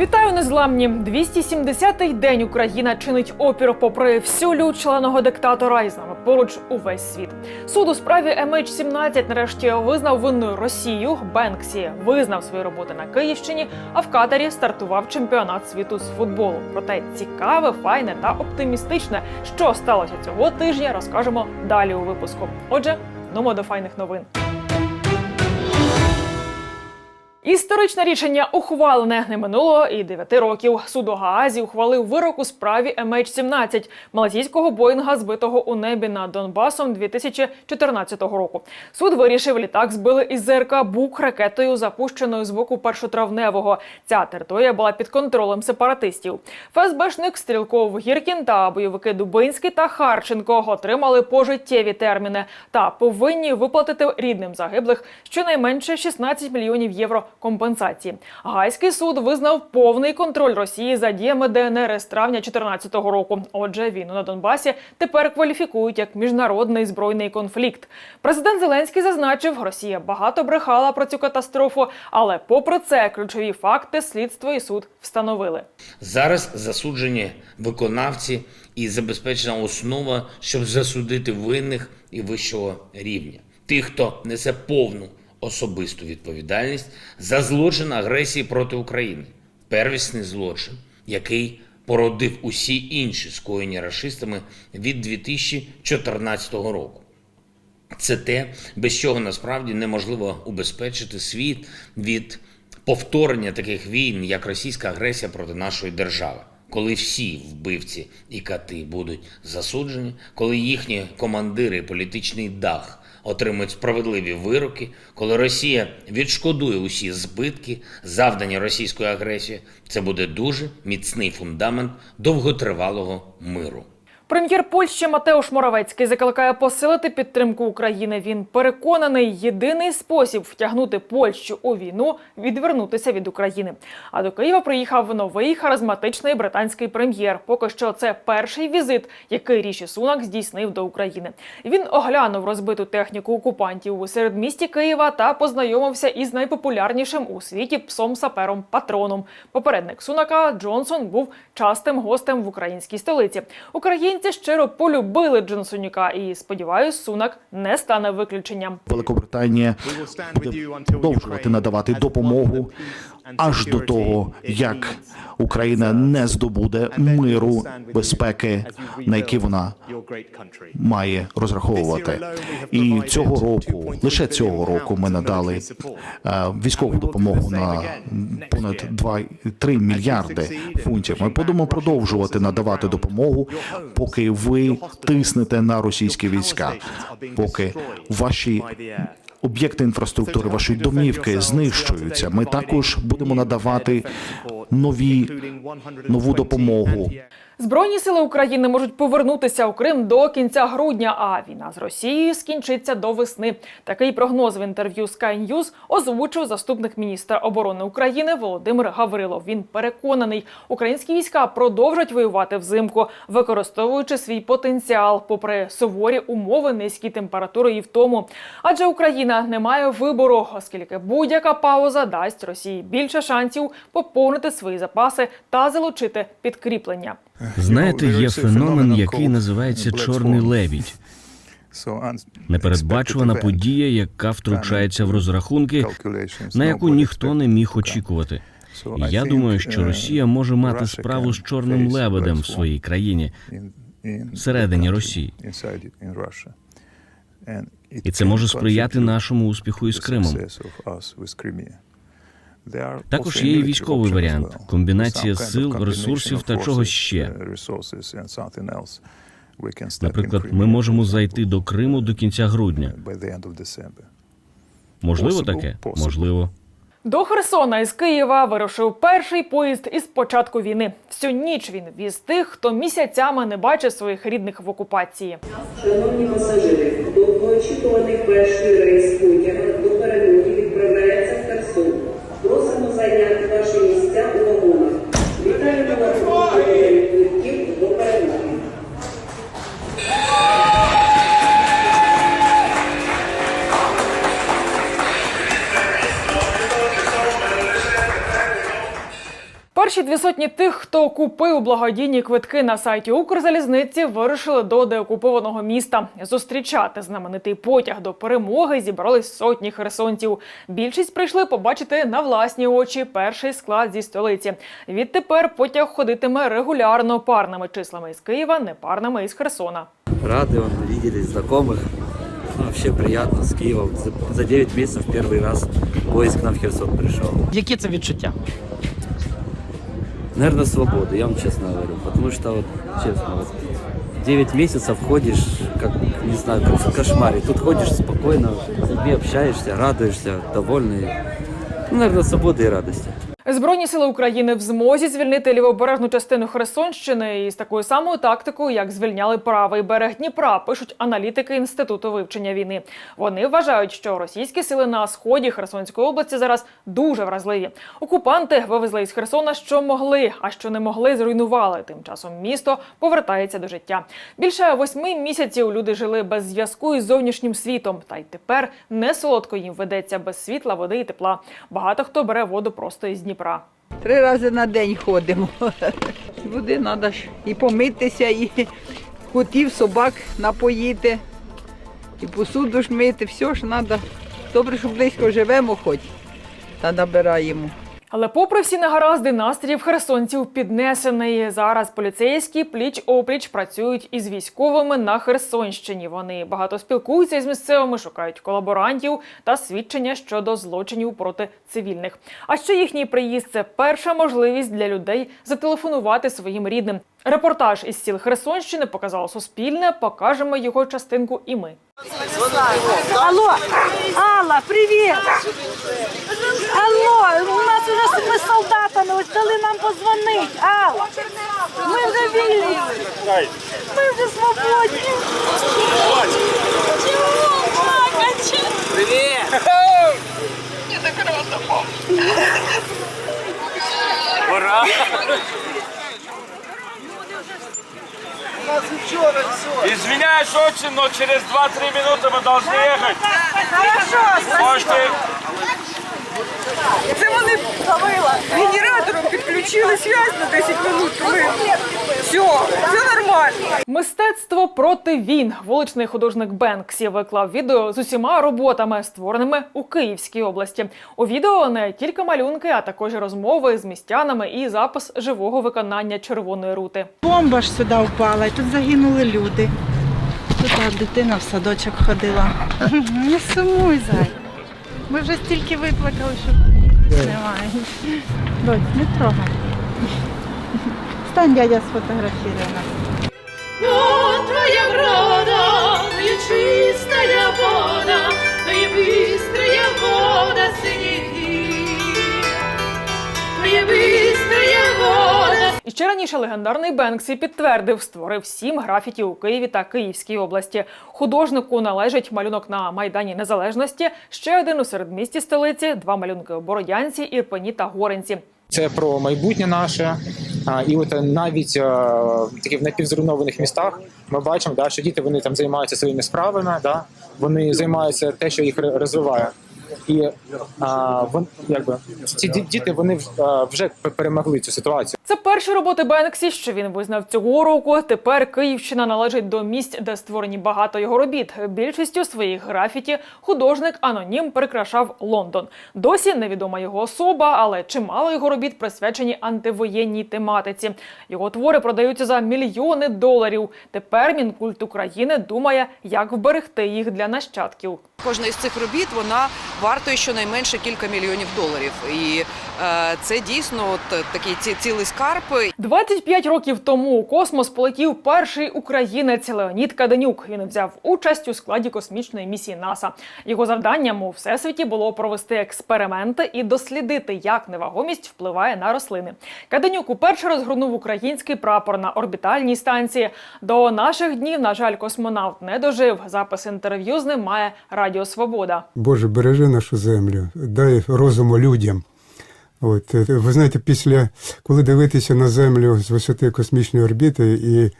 Вітаю незламні! 270-й день Україна чинить опір попри всю лють шаленого диктатора і з нами поруч увесь світ. Суд у справі MH17 нарешті визнав винною Росію. Бенксі визнав свої роботи на Київщині, а в Катарі стартував чемпіонат світу з футболу. Проте цікаве, файне та оптимістичне, що сталося цього тижня, розкажемо далі у випуску. Отже, ну до файних новин. Історичне рішення ухвалене не минуло і 9 років. Суд Гаазі ухвалив вирок у справі MH17 малазійського боїнга, збитого у небі над Донбасом 2014 року. Суд вирішив, літак збили із ЗРК Бук ракетою, запущеною з боку першотравневого. Ця територія була під контролем сепаратистів. ФСБшник Стрілков Гіркін та бойовики Дубинський та Харченко отримали пожиттєві терміни та повинні виплатити рідним загиблих щонайменше 16 мільйонів євро компенсації. Гайський суд визнав повний контроль Росії за діями ДНР з травня 2014 року. Отже, війну на Донбасі тепер кваліфікують як міжнародний збройний конфлікт. Президент Зеленський зазначив, Росія багато брехала про цю катастрофу, але попри це ключові факти слідство і суд встановили. Зараз засуджені виконавці і забезпечена основа, щоб засудити винних і вищого рівня. Тих, хто несе повну особисту відповідальність за злочин агресії проти України, первісний злочин, який породив усі інші скоєні рашистами від 2014 року. Це те, без чого насправді неможливо убезпечити світ від повторення таких війн, як російська агресія проти нашої держави. Коли всі вбивці і кати будуть засуджені, коли їхні командири і політичний дах отримують справедливі вироки, коли Росія відшкодує усі збитки, завдані російською агресією, це буде дуже міцний фундамент довготривалого миру. Прем'єр Польщі Матеуш Моравецький закликає посилити підтримку України. Він переконаний, єдиний спосіб втягнути Польщу у війну відвернутися від України. А до Києва приїхав новий харизматичний британський прем'єр. Поки що це перший візит, який Ріші Сунак здійснив до України. Він оглянув розбиту техніку окупантів у середмісті Києва та познайомився із найпопулярнішим у світі псом сапером патроном. Попередник Сунака Джонсон був частим гостем в українській столиці. Українці щиро полюбили Джонсонюка, і сподіваюсь, Сунак не стане виключенням. Великобританія буде продовжувати надавати допомогу аж до того, як Україна не здобуде миру, безпеки, на який вона має розраховувати. І цього року, лише цього року, ми надали е, військову допомогу на понад 2-3 мільярди фунтів. Ми будемо продовжувати надавати допомогу, поки ви тиснете на російські війська, поки ваші об'єкти інфраструктури, ваші домівки знищуються. Ми також будемо надавати нові нову допомогу. Збройні сили України можуть повернутися у Крим до кінця грудня, а війна з Росією скінчиться до весни. Такий прогноз в інтерв'ю Sky News озвучив заступник міністра оборони України Володимир Гаврилов. Він переконаний, українські війська продовжать воювати взимку, використовуючи свій потенціал, попри суворі умови, низькі температури і втому. Адже Україна не має вибору, оскільки будь-яка пауза дасть Росії більше шансів поповнити свої запаси та залучити підкріплення. Знаєте, є феномен, який називається чорний лебідь. Непередбачувана подія, яка втручається в розрахунки, на яку ніхто не міг очікувати. І я думаю, що Росія може мати справу з чорним лебедем в своїй країні всередині Росії. І це може сприяти нашому успіху із Кримом. Також є і військовий варіант комбінація сил, ресурсів та чогось ще. Наприклад, ми можемо зайти до Криму до кінця грудня. Можливо, таке? Можливо. До Херсона із Києва вирушив перший поїзд із початку війни. Всю ніч він віз тих, хто місяцями не бачив своїх рідних в окупації. Шановні пасажири, довгоочікуваний перший рейс потяга до Перші дві сотні тих, хто купив благодійні квитки на сайті Укрзалізниці, вирушили до деокупованого міста. Зустрічати знаменитий потяг до перемоги зібрались сотні херсонців. Більшість прийшли побачити на власні очі перший склад зі столиці. Відтепер потяг ходитиме регулярно парними числами із Києва, непарними із Херсона. Рады он, видели знакомых. Ну, Вообще приятно с Киевом. За, за 9 месяцев первый раз поезд к нам в Херсон пришел. Які це відчуття? Наверное, свобода, я вам честно говорю. Потому что, вот, честно, вот, 9 месяцев ходишь, как, не знаю, как в кошмаре. Тут ходишь спокойно, с людьми общаешься, радуешься, довольный. Ну, наверное, свободы и радости. Збройні сили України в змозі звільнити лівобережну частину Херсонщини із такою самою тактикою, як звільняли правий берег Дніпра, пишуть аналітики інституту вивчення війни. Вони вважають, що російські сили на сході Херсонської області зараз дуже вразливі. Окупанти вивезли із Херсона, що могли, а що не могли, зруйнували. Тим часом місто повертається до життя. Більше восьми місяців люди жили без зв'язку із зовнішнім світом, та й тепер не солодко їм ведеться без світла, води і тепла. Багато хто бере воду просто із Дніпра. Три рази на день ходимо. Води треба і помитися, і котів, собак напоїти, і посуду ж мити, все ж треба. Добре, що близько живемо хоч, та набираємо. Але попри всі негаразди, настрій херсонців піднесений. Зараз поліцейські пліч опліч працюють із військовими на Херсонщині. Вони багато спілкуються із місцевими, шукають колаборантів та свідчення щодо злочинів проти цивільних. А ще їхній приїзд це перша можливість для людей зателефонувати своїм рідним. Репортаж із сіл Херсонщини показало Суспільне. Покажемо його частинку і ми. Алло, Алла, привіт! Алло, у нас вже з солдатами, ось дали нам позвонить. Алла, ми вже вільні. Ми вже свободні. Чого плакати? Извиняюсь очень, но через 2-3 минуты мы должны ехать. Хорошо, Можете Це вони генератором підключили зв'язь на 10 минут. Ми... Все, все нормально. Мистецтво проти він. Вуличний художник Бенксі виклав відео з усіма роботами, створеними у Київській області. У відео не тільки малюнки, а також розмови з містянами і запис живого виконання червоної рути. Бомба ж сюди впала, і тут загинули люди. Тут дитина в садочок ходила. Не сумуй, зай. Ми вже стільки виплакали, що немає. Дось, не трогай. Стань, дядя, сфотографірує нас. твоя врода, чистая вода, твоя быстрая вода синіх, твоя быстрая вода ще раніше легендарний Бенксі підтвердив, створив сім графіті у Києві та Київській області. Художнику належить малюнок на Майдані Незалежності, ще один у середмісті столиці, два малюнки у Бородянці, Ірпені та Горенці. Це про майбутнє наше. І от навіть е, в напівзруйнованих містах ми бачимо, да, що діти вони там займаються своїми справами, да, вони займаються те, що їх розвиває. І а, вон, якби, ці діти вони вже перемогли цю ситуацію. Це перші роботи Бенксі, що він визнав цього року. Тепер Київщина належить до місць, де створені багато його робіт. Більшістю своїх графіті художник анонім прикрашав Лондон. Досі невідома його особа, але чимало його робіт присвячені антивоєнній тематиці. Його твори продаються за мільйони доларів. Тепер Мінкульт України думає, як вберегти їх для нащадків. Кожна із цих робіт вона вартує щонайменше кілька мільйонів доларів. І е, це дійсно от такий ці, цілий скарб. 25 років тому у космос полетів перший українець Леонід Каденюк. Він взяв участь у складі космічної місії НАСА. Його завданням у всесвіті було провести експерименти і дослідити, як невагомість впливає на рослини. Каденюк уперше розгорнув український прапор на орбітальній станції. До наших днів, на жаль, космонавт не дожив. Запис інтерв'ю з ним має Радіо Свобода. Боже, бережи нашу землю, дай розуму людям. От, е, ви знаєте, після коли дивитися на землю з висоти космічної орбіти і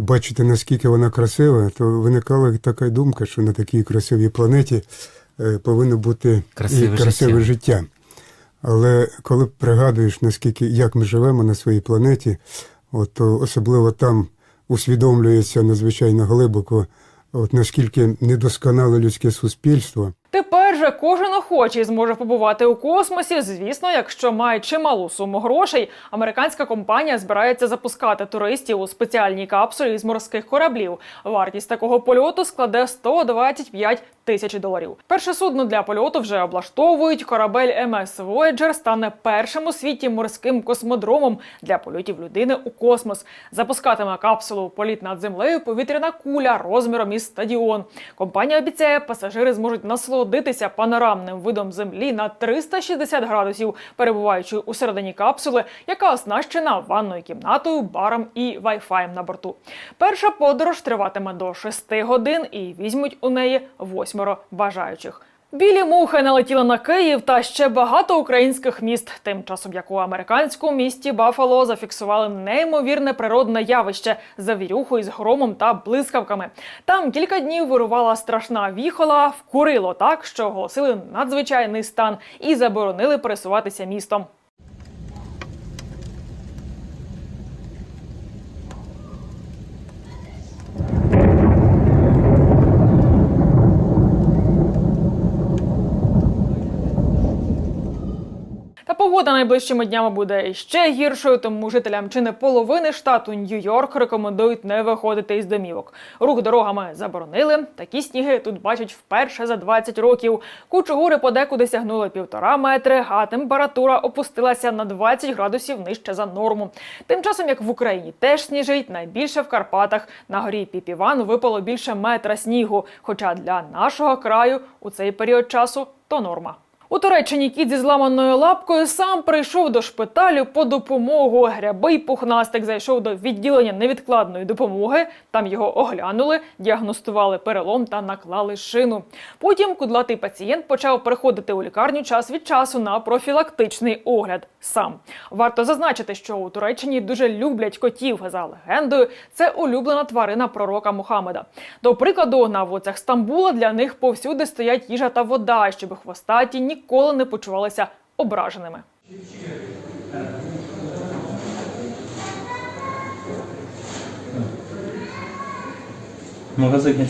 бачити, наскільки вона красива, то виникала така думка, що на такій красивій планеті е, повинно бути Красиве і красиве життя. Але коли пригадуєш, наскільки як ми живемо на своїй планеті, от, то особливо там усвідомлюється надзвичайно глибоко, от наскільки недосконале людське суспільство. Же кожен охочий зможе побувати у космосі. Звісно, якщо має чималу суму грошей, американська компанія збирається запускати туристів у спеціальній капсулі з морських кораблів. Вартість такого польоту складе 125 тисяч доларів. Перше судно для польоту вже облаштовують. Корабель МС Voyager стане першим у світі морським космодромом для польотів людини у космос. Запускатиме капсулу політ над землею повітряна куля розміром із стадіон. Компанія обіцяє, пасажири зможуть насолодитися панорамним видом землі на 360 градусів, перебуваючи у середині капсули, яка оснащена ванною кімнатою, баром і вайфаєм на борту. Перша подорож триватиме до 6 годин і візьмуть у неї восьмеро бажаючих. Білі мухи налетіли на Київ та ще багато українських міст. Тим часом, як у американському місті Бафало зафіксували неймовірне природне явище завірюху із громом та блискавками. Там кілька днів вирувала страшна віхола, вкурило так, що оголосили надзвичайний стан і заборонили пересуватися містом. Та погода найближчими днями буде ще гіршою, тому жителям чи не половини штату Нью-Йорк рекомендують не виходити із домівок. Рух дорогами заборонили. Такі сніги тут бачать вперше за 20 років. Кучугури подекуди сягнули півтора метри, а температура опустилася на 20 градусів нижче за норму. Тим часом, як в Україні теж сніжить, найбільше в Карпатах на горі Піпіван випало більше метра снігу. Хоча для нашого краю у цей період часу то норма. У Туреччині кіт зі зламаною лапкою сам прийшов до шпиталю по допомогу. Грябий пухнастик зайшов до відділення невідкладної допомоги. Там його оглянули, діагностували перелом та наклали шину. Потім кудлатий пацієнт почав приходити у лікарню час від часу на профілактичний огляд. Сам варто зазначити, що у Туреччині дуже люблять котів. За легендою, це улюблена тварина пророка Мухаммеда. До прикладу, на вулицях Стамбула для них повсюди стоять їжа та вода, щоб хвостаті ніколи не почувалися ображеними. Магазин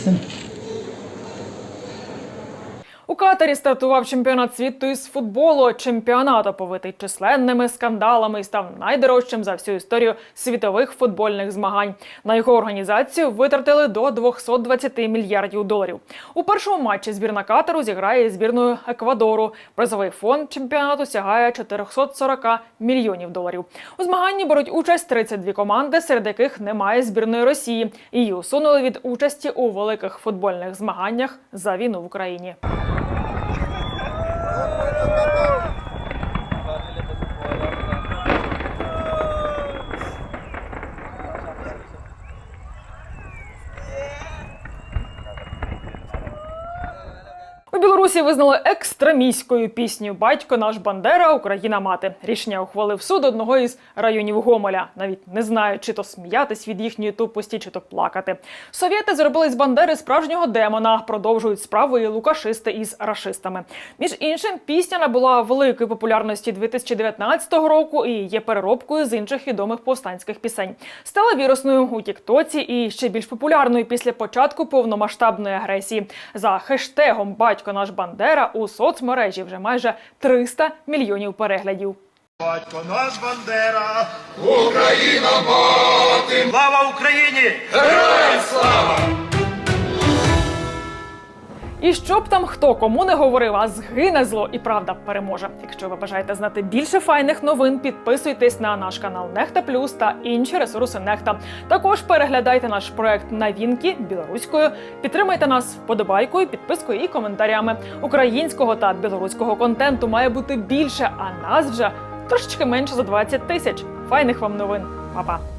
Катарі стартував чемпіонат світу із футболу. Чемпіонат оповитий численними скандалами і став найдорожчим за всю історію світових футбольних змагань. На його організацію витратили до 220 мільярдів доларів. У першому матчі збірна Катару зіграє збірною Еквадору. Призовий фонд чемпіонату сягає 440 мільйонів доларів. У змаганні беруть участь 32 команди, серед яких немає збірної Росії. Її усунули від участі у великих футбольних змаганнях за війну в Україні. Білорусі визнали екстремістською пісню Батько наш Бандера, Україна мати. Рішення ухвалив суд одного із районів Гомеля. Навіть не знаю, чи то сміятись від їхньої тупості, чи то плакати. Совєти зробили з Бандери справжнього демона. Продовжують справи і лукашисти із рашистами. Між іншим, пісня набула великої популярності 2019 року і є переробкою з інших відомих повстанських пісень. Стала вірусною у Тіктоці і ще більш популярною після початку повномасштабної агресії. За хештегом Батько наш Бандера у соцмережі вже майже 300 мільйонів переглядів. Батько наш Бандера, Україна мати! слава Україні! Героям слава! І щоб там хто кому не говорив, а згине зло і правда переможе. Якщо ви бажаєте знати більше файних новин, підписуйтесь на наш канал Нехта Плюс та інші ресурси Нехта. Також переглядайте наш проект новінки білоруською. Підтримайте нас вподобайкою, підпискою і коментарями. Українського та білоруського контенту має бути більше, а нас вже трошечки менше за 20 тисяч. Файних вам новин, Па-па!